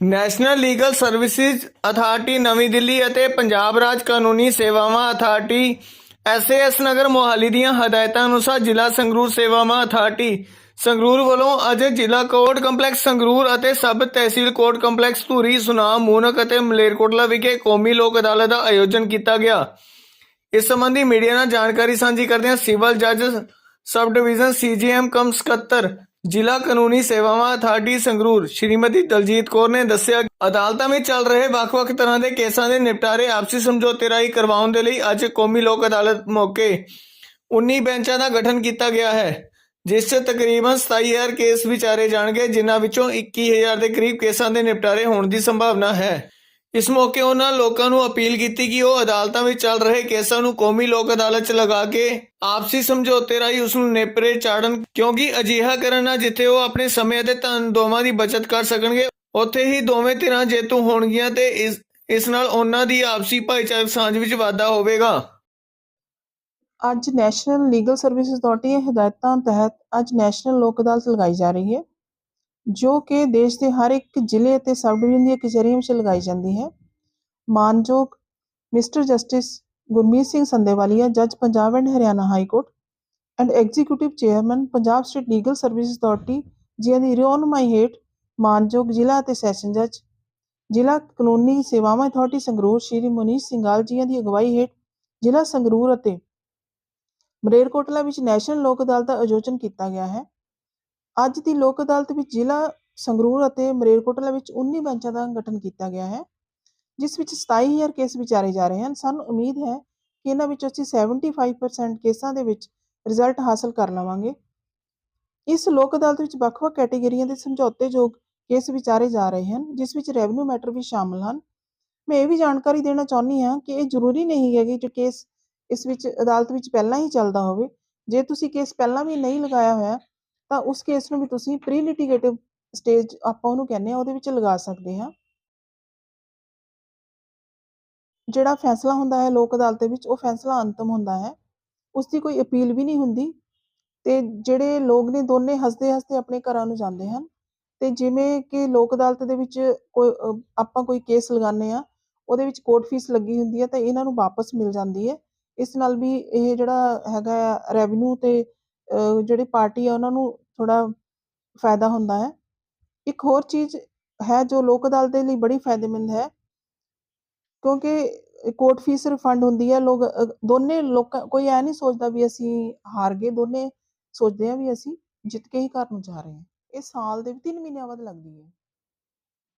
National legal services authority, ਨਵੀਂ ਦਿੱਲੀ ਅਤੇ ਪੰਜਾਬ ਰਾਜ ਕਾਨੂੰਨੀ ਸੇਵਾਵਾਂ ਅਥਾਰਟੀ, ਐਸਏਐਸ ਨਗਰ ਮੋਹਾਲੀ ਦੀਆਂ ਹਦਾਇਤਾਂ ਅਨੁਸਾਰ ਜ਼ਿਲ੍ਹਾ ਸੰਗਰੂਰ ਸੇਵਾਵਾਂ ਅਥਾਰਟੀ ਸੰਗਰੂਰ ਵੱਲੋਂ ਅੱਜ ਜ਼ਿਲ੍ਹਾ ਕੋਰਟ ਕੰਪਲੈਕਸ ਸੰਗਰੂਰ ਅਤੇ sub tehsil court complex Dhuri, Sunam, Moonak ਅਤੇ ਮਲੇਰਕੋਟਲਾ ਵਿਖੇ ਕੌਮੀ ਲੋਕ ਅਦਾਲਤ ਦਾ ਆਯੋਜਨ ਕੀਤਾ ਗਿਆ। ਇਸ ਸੰਬੰਧੀ ਮੀਡੀਆ ਨਾਲ ਜਾਣਕਾਰੀ ਸਾਂਝੀ ਕਰਦਿਆਂ ਸਿਵਲ ਜੱਜ ਸਬ ਡਿਵੀਜ਼ਨ ਸੀਜੀਐਮ ਕਮ ਸਕੱਤਰ ਜ਼ਿਲ੍ਹਾ ਕਾਨੂੰਨੀ ਸੇਵਾਵਾਂ ਅਥਾਰਟੀ ਸੰਗਰੂਰ, ਸ਼੍ਰੀਮਤੀ ਦਲਜੀਤ ਕੌਰ ਨੇ ਦੱਸਿਆ ਅਦਾਲਤਾਂ ਵਿੱਚ ਚੱਲ ਰਹੇ ਵੱਖ-ਵੱਖ ਤਰ੍ਹਾਂ ਦੇ ਕੇਸਾਂ ਦੇ ਨਿਪਟਾਰੇ ਆਪਸੀ ਸਮਝੌਤੇ ਰਾਹੀਂ ਕਰਵਾਉਣ ਦੇ ਲਈ ਅੱਜ ਕੌਮੀ ਲੋਕ ਅਦਾਲਤ ਮੌਕੇ 19 ਬੈਂਚਾਂ ਦਾ ਗਠਨ ਕੀਤਾ ਗਿਆ ਹੈ, ਜਿਸ 'ਚ ਤਕਰੀਬਨ 27000 ਕੇਸ ਵਿਚਾਰੇ ਜਾਣਗੇ, ਜਿਨ੍ਹਾਂ ਵਿੱਚੋਂ 21000 ਦੇ ਕਰੀਬ ਕੇਸਾਂ ਦੇ ਨਿਪਟਾਰੇ ਹੋਣ ਦੀ ਸੰਭਾਵਨਾ ਹੈ। ਇਸ ਮੌਕੇ ਉਹਨਾਂ ਲੋਕਾਂ ਨੂੰ ਅਪੀਲ ਕੀਤੀ ਕਿ ਉਹ ਅਦਾਲਤਾਂ ਵਿੱਚ ਚੱਲ ਰਹੇ ਕੇਸਾਂ ਨੂੰ ਕੌਮੀ ਲੋਕ ਅਦਾਲਤ 'ਚ ਲਗਾ ਕੇ ਆਪਸੀ ਸਮਝੌਤੇ ਰਾਹੀਂ ਉਸ ਨੂੰ ਨੇਪਰੇ ਚਾੜਨ, ਕਿਉਂਕਿ ਅਜਿਹਾ ਕਰਨ ਨਾਲ ਜਿੱਥੇ ਉਹ ਆਪਣੇ ਸਮੇਂ ਅਤੇ ਧਨ ਦੋਵਾਂ ਦੀ ਬਚਤ ਕਰ ਸਕਣਗੇ, ਉੱਥੇ ਹੀ ਦੋਵੇਂ ਧਿਰਾਂ ਜੇਤੂ ਹੋਣਗੀਆਂ ਤੇ ਇਸ ਇਸ ਨਾਲ ਉਹਨਾਂ ਦੀ ਆਪਸੀ ਭਾਈਚਾਰਕ ਸਾਂਝ ਵਿੱਚ ਵਾਧਾ ਹੋਵੇਗਾ। ਅੱਜ ਨੈਸ਼ਨਲ ਲੀਗਲ ਸਰਵਿਸ ਅਥਾਰਟੀ ਦੀਆਂ ਹਦਾਇਤਾਂ ਤਹਿਤ ਅੱਜ ਨੈਸ਼ਨਲ ਲੋਕ ਅਦਾਲਤ ਲਗਾਈ ਜਾ ਰਹੀ ਹੈ। ਜੋ ਕਿ ਦੇਸ਼ ਦੇ ਹਰ ਇੱਕ ਜ਼ਿਲ੍ਹੇ ਅਤੇ ਸਬ ਡਿਵੀਜ਼ਨ ਦੀਆਂ ਕਚਹਿਰੀਆਂ ਵਿੱਚ ਲਗਾਈ ਜਾਂਦੀ ਹੈ। ਮਾਨਯੋਗ ਮਿਸਟਰ ਜਸਟਿਸ ਗੁਰਮੀਤ ਸਿੰਘ ਸੰਧੇਵਾਲੀਆ, ਜੱਜ Punjab and Haryana high court and executive chairman, Punjab state legal service authority, ਜਿਨ੍ਹਾਂ ਦੀ ਰਿਓਨਮਾਈ ਹੇਠ ਮਾਨਯੋਗ ਜ਼ਿਲ੍ਹਾ ਅਤੇ ਸੈਸ਼ਨ ਜੱਜ, ਜ਼ਿਲ੍ਹਾ ਕਾਨੂੰਨੀ ਸੇਵਾਵਾਂ ਅਥਾਰਟੀ ਸੰਗਰੂਰ ਸ਼੍ਰੀ ਮੁਨੀਸ਼ ਸਿੰਘਾਲ ਜੀਆਂ ਦੀ ਅਗਵਾਈ ਹੇਠ ਜ਼ਿਲ੍ਹਾ ਸੰਗਰੂਰ ਅਤੇ ਮਰੇਰਕੋਟਲਾ ਵਿੱਚ ਨੈਸ਼ਨਲ ਲੋਕ ਅਦਾਲਤ ਦਾ ਆਯੋਜਨ ਕੀਤਾ ਗਿਆ ਹੈ। ਅੱਜ ਦੀ ਲੋਕ ਅਦਾਲਤ ਵਿੱਚ ਜ਼ਿਲ੍ਹਾ ਸੰਗਰੂਰ ਅਤੇ ਮਰੇਰਕੋਟਲਾ ਵਿੱਚ 19 ਬੈਂਚਾਂ ਦਾ ਗਠਨ ਕੀਤਾ ਗਿਆ ਹੈ, ਜਿਸ ਵਿੱਚ 27000 ਕੇਸ ਵਿਚਾਰੇ ਜਾ ਰਹੇ ਹਨ। ਸਾਨੂੰ ਉਮੀਦ ਹੈ ਕਿ ਇਹਨਾਂ ਵਿੱਚ ਅਸੀਂ 75% ਕੇਸਾਂ ਦੇ ਵਿੱਚ ਰਿਜ਼ਲਟ ਹਾਸਲ ਕਰ ਲਵਾਂਗੇ। ਇਸ ਲੋਕ ਅਦਾਲਤ ਵਿੱਚ ਵੱਖ-ਵੱਖ ਕੈਟਾਗਰੀਆਂ ਦੇ ਸਮਝੌਤੇਯੋਗ ਕੇਸ ਵਿਚਾਰੇ ਜਾ ਰਹੇ ਹਨ, ਜਿਸ ਵਿੱਚ ਰੈਵਨਿਊ ਮੈਟਰ ਵੀ ਸ਼ਾਮਲ ਹਨ। ਮੈਂ ਇਹ ਵੀ ਜਾਣਕਾਰੀ ਦੇਣਾ ਚਾਹੁੰਦੀ ਹਾਂ ਕਿ ਇਹ ਜ਼ਰੂਰੀ ਨਹੀਂ ਹੈ ਕਿ ਜੋ ਕੇਸ ਇਸ ਵਿੱਚ ਅਦਾਲਤ ਵਿੱਚ ਪਹਿਲਾਂ ਹੀ ਚੱਲਦਾ ਹੋਵੇ। ਜੇ ਤੁਸੀਂ ਕੇਸ ਪਹਿਲਾਂ ਵੀ ਨਹੀਂ ਲਗਾਇਆ ਹੋਇਆ ਤਾਂ ਉਸ ਕੇਸ ਨੂੰ ਵੀ ਤੁਸੀਂ ਪ੍ਰੀ ਲਿਟੀਗੇਟਿਵ ਸਟੇਜ ਆਪਾਂ ਉਹਨੂੰ ਕਹਿੰਦੇ ਆ ਉਹਦੇ ਵਿੱਚ ਲਗਾ ਸਕਦੇ ਹਾਂ। ਜਿਹੜਾ ਫੈਸਲਾ ਹੁੰਦਾ ਹੈ ਲੋਕ ਅਦਾਲਤ ਵਿੱਚ, ਉਹ ਫੈਸਲਾ ਅੰਤਮ ਹੁੰਦਾ ਹੈ। ਉਸ ਦੀ ਕੋਈ ਅਪੀਲ ਵੀ ਨਹੀਂ ਹੁੰਦੀ ਤੇ ਜਿਹੜੇ ਲੋਕ ਨੇ ਦੋਨੇ ਹੱਸਦੇ ਹੱਸਦੇ ਆਪਣੇ ਘਰਾਂ ਨੂੰ ਜਾਂਦੇ ਹਨ ਤੇ ਜਿਵੇਂ ਕਿ ਲੋਕ ਅਦਾਲਤ ਦੇ ਵਿੱਚ ਕੋਈ ਆਪਾਂ ਕੋਈ ਕੇਸ ਲਗਾਉਂਦੇ ਆ ਉਹਦੇ ਵਿੱਚ ਕੋਰਟ ਫੀਸ ਲੱਗੀ ਹੁੰਦੀ ਹੈ ਤਾਂ ਇਹਨਾਂ ਨੂੰ ਵਾਪਸ ਮਿਲ ਜਾਂਦੀ ਹੈ। ਇਸ ਨਾਲ ਵੀ ਇਹ ਜਿਹੜਾ ਹੈਗਾ ਰੈਵਨਿਊ ਤੇ ਜਿਹੜੀ ਪਾਰਟੀ ਆ, ਉਹਨਾਂ ਨੂੰ ਥੋੜਾ ਫਾਇਦਾ ਹੁੰਦਾ ਹੈ। ਇੱਕ ਹੋਰ ਚੀਜ਼ ਹੈ ਜੋ ਲੋਕ ਅਦਾਲਤ ਦੇ ਲਈ ਬੜੀ ਫਾਇਦੇਮੰਦ ਹੈ, ਕਿਉਂਕਿ ਕੋਰਟ ਫੀਸ ਰਿਫੰਡ ਹੁੰਦੀ ਹੈ। ਲੋਕ ਦੋਨੇ ਲੋਕਾਂ, ਕੋਈ ਐ ਨਹੀਂ ਸੋਚਦਾ ਵੀ ਅਸੀਂ ਹਾਰ ਗਏ, ਦੋਨੇ ਸੋਚਦੇ ਆ ਵੀ ਅਸੀਂ ਜਿੱਤ ਕੇ ਹੀ ਘਰ ਨੂੰ ਜਾ ਰਹੇ ਹਾਂ। ਇਹ ਸਾਲ ਦੇ 3 ਮਹੀਨਿਆਂ ਬਾਅਦ ਲੱਗਦੀ ਹੈ।